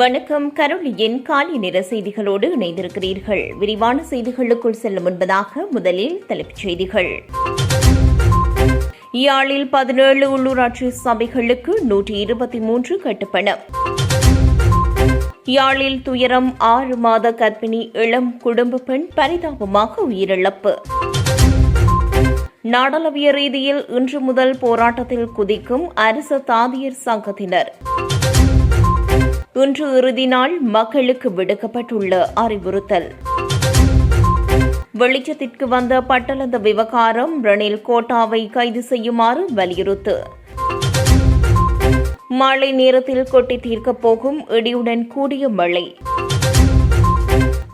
வணக்கம். கரோலியின் காலை நிற செய்திகளோடு இணைந்திருக்கிறீர்கள். விரிவான செய்திகளுக்குள் செல்லும் முன்பதாக முதலில் தலைப்புச் செய்திகள். யாழில் பதினேழு உள்ளூராட்சி சபைகளுக்கு நூற்றி இருபத்தி மூன்று கட்டுப்பணம். யாழில் துயரம் ஆறு மாத கர்ப்பிணி இளம் குடும்ப பெண் பரிதாபமாக உயிரிழப்பு. நாடளவிய ரீதியில் இன்று முதல் போராட்டத்தில் குதிக்கும் அரசு தாதியர் சங்கத்தினர். இன்று இறுதி நாள் மக்களுக்கு விடுக்கப்பட்டுள்ள அறிவுறுத்தல். வெளிச்சத்திற்கு வந்த பட்டளந்த விவகாரம் ரணில் கோட்டாவை கைது செய்யுமாறு வலியுறுத்து. மாலை நேரத்தில் கொட்டி தீர்க்கப் போகும் இடியுடன் கூடிய மழை.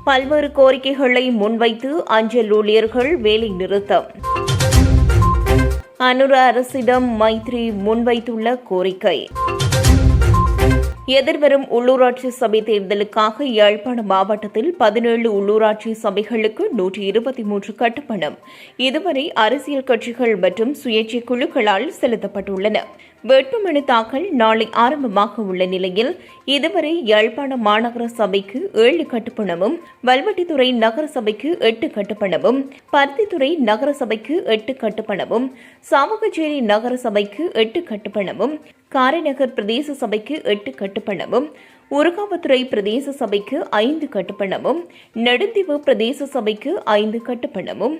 பல்வேறு கோரிக்கைகளை முன்வைத்து அஞ்சல் ஊழியர்கள் வேலை நிறுத்தம். அனுர அரசிடம் மைத்ரி முன்வைத்துள்ள கோரிக்கை. எதிர்வரும் உள்ளூராட்சி சபை தேர்தலுக்காக யாழ்ப்பாண மாவட்டத்தில் பதினேழு உள்ளூராட்சி சபைகளுக்கு நூற்றி இருபத்தி மூன்று கட்டுப்பணம். இதுவரை அரசியல் கட்சிகள் மற்றும் சுயேட்சை குழுக்களால் செலுத்தப்பட்டுள்ளன. வேட்புமனு தாக்கல் நாளை ஆரம்பமாக உள்ள நிலையில் இதுவரை யாழ்ப்பாண மாநகர சபைக்கு ஏழு கட்டுப்பணமும் வல்வட்டித்துறை நகர சபைக்கு எட்டு கட்டுப்பணமும் பருத்தித்துறை நகர சபைக்கு எட்டு கட்டுப்பணமும் சாவகச்சேரி நகர சபைக்கு எட்டு கட்டுப்பணமும் காரைநகர் பிரதேச சபைக்கு எட்டு கட்டுப்பணமும் உருகாவத்துறை பிரதேச சபைக்கு ஐந்து கட்டுப்பணமும் நெடுந்தீவு பிரதேச சபைக்கு ஐந்து கட்டுப்பணமும்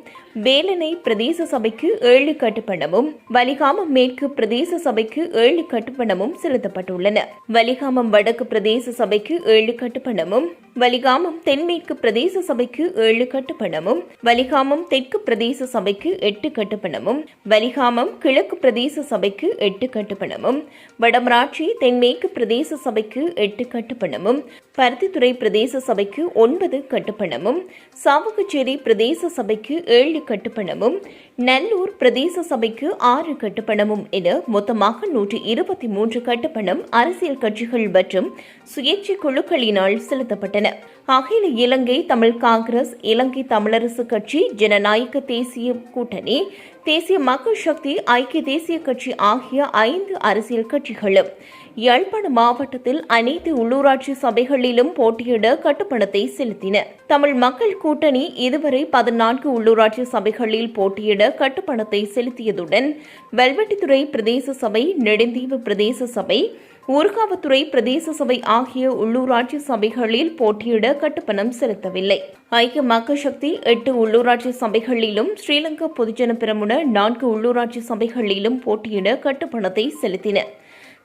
வேலனை பிரதேச சபைக்கு ஏழு கட்டுப்பணமும் வலிகாமம் மேற்கு பிரதேச சபைக்கு ஏழு கட்டுப்பணமும் செலுத்தப்பட்டுள்ளன. வலிகாமம் வடக்கு பிரதேச சபைக்கு ஏழு கட்டுப்பணமும் வலிகாமம் தென்மேற்கு பிரதேச சபைக்கு ஏழு கட்டுப்பணமும் வலிகாமம் தெற்கு பிரதேச சபைக்கு எட்டு கட்டுப்பணமும் வலிகாமம் கிழக்கு பிரதேச சபைக்கு எட்டு கட்டுப்பணமும் வடமராட்சி தென்மேற்கு பிரதேச சபைக்கு எட்டு கட்டுப்பணமும் பருத்தித்துறை பிரதேச சபைக்கு ஒன்பது கட்டுப்பணமும் சாவகச்சேரி பிரதேச சபைக்கு ஏழு கட்டுப்பணமும் நல்லூர் பிரதேச சபைக்கு ஆறு கட்டுப்பணமும் என மொத்தமாக நூற்றி இருபத்தி மூன்று கட்டுப்பணம் அரசியல் கட்சிகள் மற்றும் சுயேட்சை குழுக்களினால் செலுத்தப்பட்டன. அகில இலங்கை தமிழ் காங்கிரஸ் இலங்கை தமிழரசு கட்சி ஜனநாயக தேசிய கூட்டணி தேசிய மக்கள் சக்தி ஐக்கிய தேசிய கட்சி ஆகிய ஐந்து அரசியல் கட்சிகளும் யாழ்ப்பாண மாவட்டத்தில் அனைத்து உள்ளூராட்சி சபைகளிலும் போட்டியிட கட்டுப்பணத்தை செலுத்தின. தமிழ் மக்கள் கூட்டணி இதுவரை பதினான்கு உள்ளூராட்சி சபைகளில் போட்டியிட கட்டுப்பணத்தை செலுத்தியதுடன் வெல்வெட்டித்துறை பிரதேச சபை நெடுந்தீவு பிரதேச சபை ஊர்காவத்துறை பிரதேச சபை ஆகிய உள்ளூராட்சி சபைகளில் போட்டியிட கட்டுப்பணம் செலுத்தவில்லை. ஐக்கிய மக்கள் சக்தி எட்டு உள்ளூராட்சி சபைகளிலும் ஸ்ரீலங்கா பொதுஜன பிரமுன நான்கு உள்ளூராட்சி சபைகளிலும் போட்டியிட கட்டுப்பணத்தை செலுத்தின.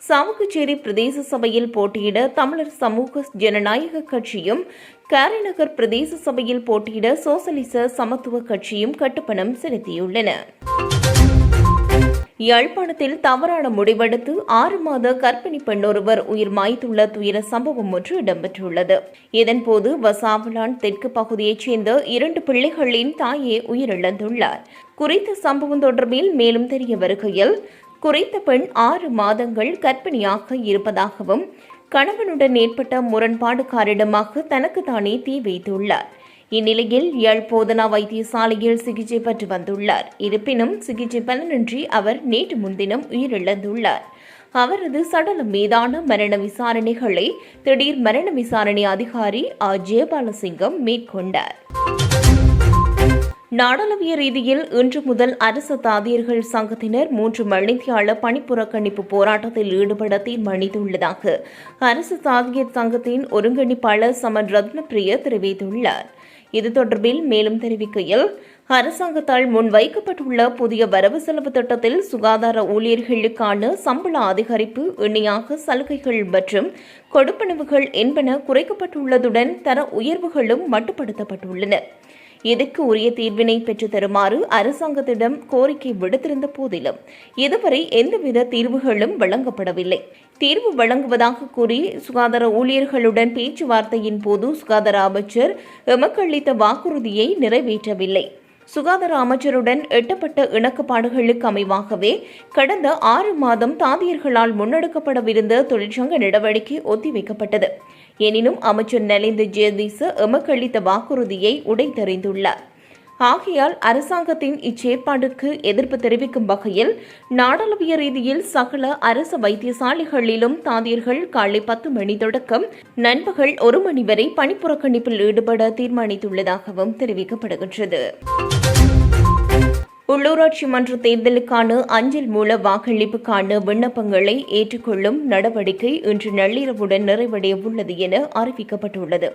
சாவுக்குச்சேரி பிரதேச சபையில் போட்டியிட தமிழர் சமூக ஜனநாயக கட்சியும் காரைநகர் பிரதேச சபையில் போட்டியிட சோசலிச சமத்துவ கட்சியும் கட்டுப்பணம் செலுத்தியுள்ளன. யாழ்ப்பாணத்தில் தவறான முடிவெடுத்து ஆறு மாத கர்ப்பிணி பெண்ணொருவர் உயிர் மாய்த்துள்ள துயர சம்பவம் ஒன்று இடம்பெற்றுள்ளது. இதன்போது வசாவலான் தெற்கு பகுதியைச் சேர்ந்த இரண்டு பிள்ளைகளின் தாயே உயிரிழந்துள்ளார். குறித்த சம்பவம் தொடர்பில் மேலும் தெரிய வருகையில் குறித்த பெண் ஆறு மாதங்கள் கர்ப்பிணியாக இருப்பதாகவும் கணவனுடன் ஏற்பட்ட முரண்பாடு காரணமாக தனக்கு தானே தீ வைத்துள்ளார். இந்நிலையில் யாழ் போதனா வைத்தியசாலையில் சிகிச்சை பெற்று வந்துள்ளார். இருப்பினும் சிகிச்சை பலனின்றி அவர் நேற்று முன்தினம் உயிரிழந்துள்ளார். அவரது சடலம் மீதான மரண விசாரணைகளை திடீர் மரண விசாரணை அதிகாரி ஆ. ஜெயபாலசிங்கம் மேற்கொண்டார். நாடளவிய ரீதியில் இன்று முதல் அரசு தாதியர்கள் சங்கத்தினர் மூன்று மணித்தியாள பணிப்புறக்கணிப்பு போராட்டத்தில் ஈடுபட தீர்மானித்துள்ளதாக அரசு தாதியர் சங்கத்தின் ஒருங்கிணைப்பாளர் சமன் ரத்னப்பிரிய தெரிவித்துள்ளார். இது தொடர்பில் மேலும் தெரிவிக்கையில் அரசாங்கத்தால் முன்வைக்கப்பட்டுள்ள புதிய வரவு செலவு திட்டத்தில் சுகாதார ஊழியர்களுக்கான சம்பள அதிகரிப்பு இணையாக சலுகைகள் மற்றும் கொடுப்பனவுகள் என்பன குறைக்கப்பட்டுள்ளதுடன் தர உயர்வுகளும் மட்டுப்படுத்தப்பட்டுள்ளன. இதற்கு உரிய தீர்வினை பெற்று தருமாறு அரசாங்கத்திடம் கோரிக்கை விடுத்திருந்த போதிலும் இதுவரை எந்தவித தீர்வுகளும் வழங்கப்படவில்லை. தீர்வு வழங்குவதாக கூறி சுகாதார ஊழியர்களுடன் பேச்சுவார்த்தையின் போது சுகாதார அமைச்சர் எமக்கு அளித்த வாக்குறுதியை நிறைவேற்றவில்லை. சுகாதார அமைச்சருடன் எட்டப்பட்ட இணக்கப்பாடுகளுக்கு அமைவாகவே கடந்த ஆறு மாதம் தாதியர்களால் முன்னெடுக்கப்படவிருந்த தொழிற்சங்க நடவடிக்கை ஒத்திவைக்கப்பட்டது. எனினும் அமைச்சர் நலிந்த ஜெயதீச எமக்களித்த வாக்குறுதியை உடைத்தறிந்துள்ளார். ஆகையால் அரசாங்கத்தின் இச்சேற்பாடுக்கு எதிர்ப்பு தெரிவிக்கும் வகையில் நாடளாவிய ரீதியில் சகல அரசு வைத்தியசாலைகளிலும் தாதியர்கள் காலை பத்து மணி தொடக்கம் நண்பகல் ஒரு மணி வரை பணிப்புறக்கணிப்பில் ஈடுபட தீர்மானித்துள்ளதாகவும் தெரிவிக்கப்படுகின்றது. உள்ளூராட்சி மன்ற தேர்தலுக்கான அஞ்சல் மூல வாக்களிப்புக்கான விண்ணப்பங்களை ஏற்றுக்கொள்ளும் நடவடிக்கை இன்று நள்ளிரவுடன் நிறைவடைய உள்ளது என அறிவிக்கப்பட்டுள்ளது.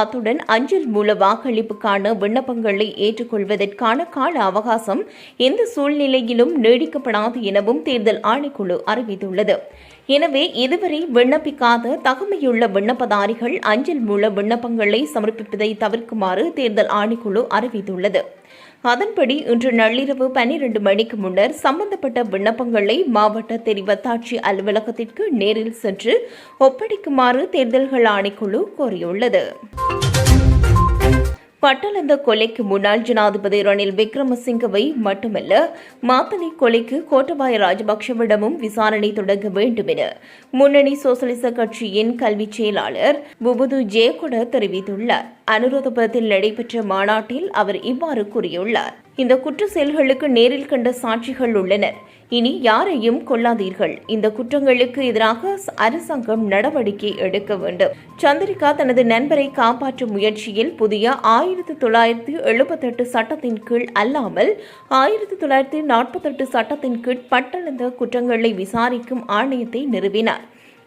அத்துடன் அஞ்சல் மூல வாக்களிப்புக்கான விண்ணப்பங்களை ஏற்றுக்கொள்வதற்கான கால அவகாசம் எந்த சூழ்நிலையிலும் நீடிக்கப்படாது எனவும் தேர்தல் ஆணைக்குழு அறிவித்துள்ளது. எனவே இதுவரை விண்ணப்பிக்காத தகமையுள்ள விண்ணப்பதாரிகள் அஞ்சல் மூல விண்ணப்பங்களை சமர்ப்பிப்பதை தவிர்க்குமாறு தேர்தல் ஆணைக்குழு அறிவித்துள்ளது. அதன்படி இன்று நள்ளிரவு பன்னிரண்டு மணிக்கு முன்னர் சம்பந்தப்பட்ட விண்ணப்பங்களை மாவட்ட தெரிவத்தாட்சி அலுவலகத்திற்கு நேரில் சென்று ஒப்படைக்குமாறு தேர்தல்கள் ஆணைக்குழு கோரியுள்ளது. பட்டளந்த கொலைக்கு முன்னாள் ஜனாதிபதி ரணில் விக்ரமசிங்கவை மட்டுமல்ல மாத்தளை கொலைக்கு கோட்டபாய ராஜபக்சவிடமும் விசாரணை தொடங்க வேண்டும் என முன்னணி சோசலிச கட்சியின் கல்விச் செயலாளர் புபுது ஜெயகொட தெரிவித்துள்ளார். அனுராதபுரத்தில் நடைபெற்ற மாநாட்டில் அவர் இவ்வாறு கூறியுள்ளார். இந்த குற்ற செயல்களுக்கு நேரில் கண்ட சாட்சிகள் உள்ளனர். இனி யாரையும் கொல்லாதீர்கள். இந்த குற்றங்களுக்கு எதிராக அரசாங்கம் நடவடிக்கை எடுக்க வேண்டும். சந்திரிகா தனது நண்பரை காப்பாற்றும் முயற்சியில் புதிய ஆயிரத்தி தொள்ளாயிரத்தி எழுபத்தெட்டு சட்டத்தின் கீழ் அல்லாமல் ஆயிரத்தி தொள்ளாயிரத்தி நாற்பத்தெட்டு சட்டத்தின் கீழ் பட்டளந்த குற்றங்களை விசாரிக்கும் ஆணையத்தை நிறுவினார்.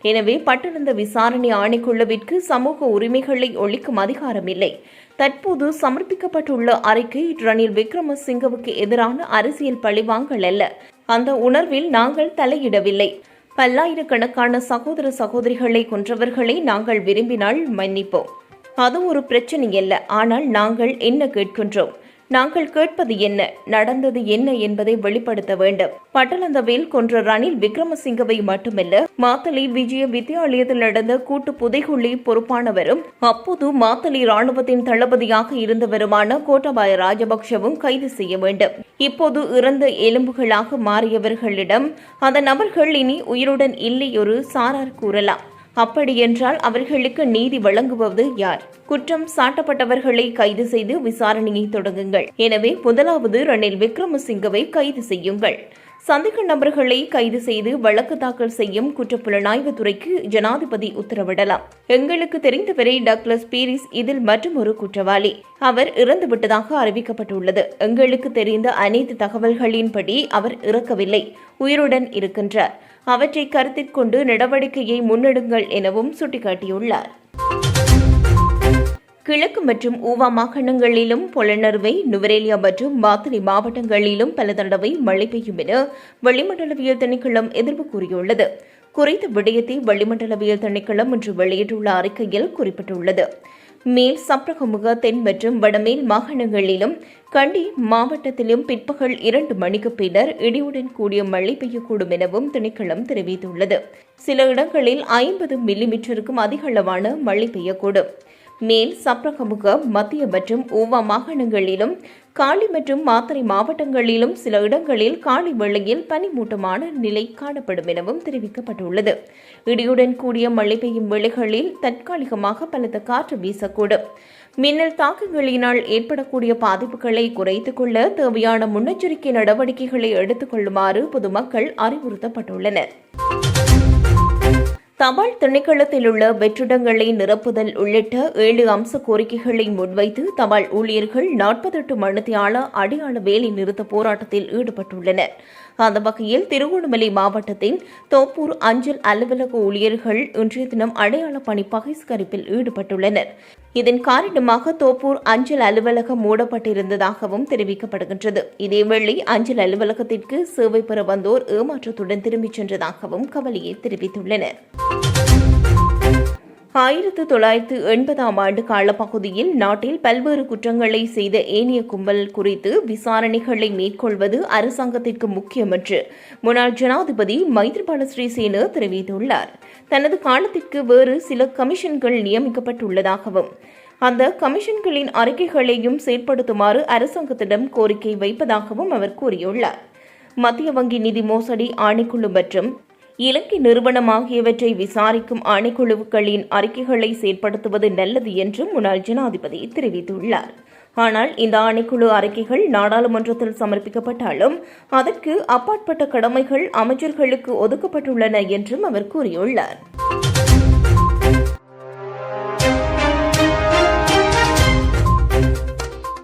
எனவே பட்டணந்த விசாரணை ஆணைக்குழுவிற்கு சமூக உரிமைகளை ஒழிக்கும் அதிகாரம் இல்லை தற்போது சமர்ப்பிக்கப்பட்டுள்ள அறிக்கை ரணில் விக்ரமசிங்கவுக்கு எதிரான அரசியல் பழிவாங்கல் அல்ல. அந்த உணர்வில் நாங்கள் தலையிடவில்லை. பல்லாயிரக்கணக்கான சகோதர சகோதரிகளை கொன்றவர்களை நாங்கள் விரும்பினால் மன்னிப்போம். அது ஒரு பிரச்சனை அல்ல ஆனால் நாங்கள் என்ன கேட்கின்றோம்? நாங்கள் கேட்பது என்ன? நடந்தது என்ன என்பதை வெளிப்படுத்த வேண்டும். பட்டளந்தவில் கொன்ற ரணில் விக்ரமசிங்கவை மட்டுமல்ல மாத்தளி விஜய வித்யாலயத்தில் நடந்த கூட்டு புதைகுழி பொறுப்பானவரும் அப்போது மாத்தளி ராணுவத்தின் தளபதியாக இருந்தவருமான கோட்டபாய ராஜபக்சவும் கைது செய்ய வேண்டும். இப்போது இறந்த எலும்புகளாக மாறியவர்களிடம் அந்த நபர்கள் இனி உயிருடன் இல்லை ஒரு சாரார் கூறலாம். அப்படியென்றால் அவர்களுக்கு நீதி வழங்குவது யார்? குற்றம் சாட்டப்பட்டவர்களை கைது செய்து விசாரணையை தொடங்குங்கள். எனவே முதலாவது ரணில் விக்ரமசிங்கவை கைது செய்யுங்கள். சந்தேக நபர்களை கைது செய்து வழக்கு தாக்கல் செய்யும் குற்றப்புலனாய்வு துறைக்கு ஜனாதிபதி உத்தரவிடலாம். எங்களுக்கு தெரிந்தவரை டக்ளஸ் பீரிஸ் இதில் மற்றும் ஒரு குற்றவாளி. அவர் இறந்துவிட்டதாக அறிவிக்கப்பட்டுள்ளது. எங்களுக்கு தெரிந்த அனைத்து தகவல்களின்படி அவர் இறக்கவில்லை. உயிருடன் இருக்கின்றார். அவற்றை கருத்தில் கொண்டு நடவடிக்கையை முன்னெடுங்கள் எனவும் சுட்டிக்காட்டியுள்ளார். கிழக்கு மற்றும் ஊவா மாகாணங்களிலும் பொலனறுவை நுவரேலியா மற்றும் மாத்தளை மாவட்டங்களிலும் பல தடவை மழை பெய்யும் என வளிமண்டலவியல் திணைக்களம் எதிர்ப்பு கூறியுள்ளது. குறித்த விடயத்தை வளிமண்டலவியல் திணைக்களம் இன்று வெளியிட்டுள்ள அறிக்கையில் குறிப்பிட்டுள்ளது. மேல் சப்ரகமுக தென் மற்றும் வடமேல் மாகாணங்களிலும் கண்டி மாவட்டத்திலும் பிற்பகல் இரண்டு மணிக்கு பின்னர் இடியுடன் கூடிய மழை பெய்யக்கூடும் எனவும் திணைக்களம் தெரிவித்துள்ளது. சில இடங்களில் ஐம்பது மில்லிமீட்டருக்கும் அதிக அளவான மழை பெய்யக்கூடும். மேல் சப்ரகமுக மத்திய மற்றும் ஊவா மாகாணங்களிலும் காலி மற்றும் மாத்தறை மாவட்டங்களிலும் சில இடங்களில் காலி வெள்ளையில் பனிமூட்டமான நிலை காணப்படும் எனவும் தெரிவிக்கப்பட்டுள்ளது. இடியுடன் கூடிய மழை பெய்யும் வேளைகளில் தற்காலிகமாக பலத்த காற்று வீசக்கூடும். மின்னல் தாக்கங்களினால் ஏற்படக்கூடிய பாதிப்புகளை குறைத்துக் கொள்ள தேவையான முன்னெச்சரிக்கை நடவடிக்கைகளை எடுத்துக் கொள்ளுமாறு பொதுமக்கள் அறிவுறுத்தப்பட்டுள்ளனர். தபால் திணைக்களத்தில் உள்ள வெற்றிடங்களை நிரப்புதல் உள்ளிட்ட ஏழு அம்ச கோரிக்கைகளை முன்வைத்து தபால் ஊழியர்கள் நாற்பத்தெட்டு மணித்தியால அடையாள வேலை நிறுத்த போராட்டத்தில் ஈடுபட்டுள்ளனர். அந்த வகையில் திருகோணமலை மாவட்டத்தின் தோப்பூர் அஞ்சல் அலுவலக ஊழியர்கள் இன்றைய தினம் அடையாள பணி பகிஸ்கரிப்பில் ஈடுபட்டுள்ளனர். இதன் காரணமாக தோப்பூர் அஞ்சல் அலுவலகம் மூடப்பட்டிருந்ததாகவும் தெரிவிக்கப்படுகின்றது. இதேவேளை அஞ்சல் அலுவலகத்திற்கு சேவை பெற வந்தோர் ஏமாற்றத்துடன் திரும்பிச் சென்றதாகவும் கவலையை தெரிவித்துள்ளனர். ஆயிரத்து தொள்ளாயிரத்து எண்பதாம் ஆண்டு காலப்பகுதியில் நாட்டில் பல்வேறு குற்றங்களை செய்த ஏனைய கும்பல் குறித்து விசாரணைகளை மேற்கொள்வது அரசாங்கத்திற்கு முக்கியம் என்று முன்னாள் ஜனாதிபதி மைத்ரிபால ஸ்ரீசேனா தெரிவித்துள்ளார். தனது காலத்திற்கு வேறு சில கமிஷன்கள் நியமிக்கப்பட்டுள்ளதாகவும் அந்த கமிஷன்களின் அறிக்கைகளையும் செயற்படுத்துமாறு அரசாங்கத்திடம் கோரிக்கை வைப்பதாகவும் அவர் கூறியுள்ளார். மத்திய வங்கி நிதி மோசடி ஆணைக்குழு மற்றும் இலங்கை நிறுவனம் ஆகியவற்றை விசாரிக்கும் ஆணைக்குழுக்களின் அறிக்கைகளை செயற்படுத்துவது நல்லது என்றும் முன்னாள் ஜனாதிபதி தெரிவித்துள்ளார். ஆனால் இந்த ஆணைக்குழு அறிக்கைகள் நாடாளுமன்றத்தில் சமர்ப்பிக்கப்பட்டாலும் அதற்கு அப்பாற்பட்ட கடமைகள் அமைச்சர்களுக்கு ஒதுக்கப்பட்டுள்ளன என்றும் அவர் கூறியுள்ளார்.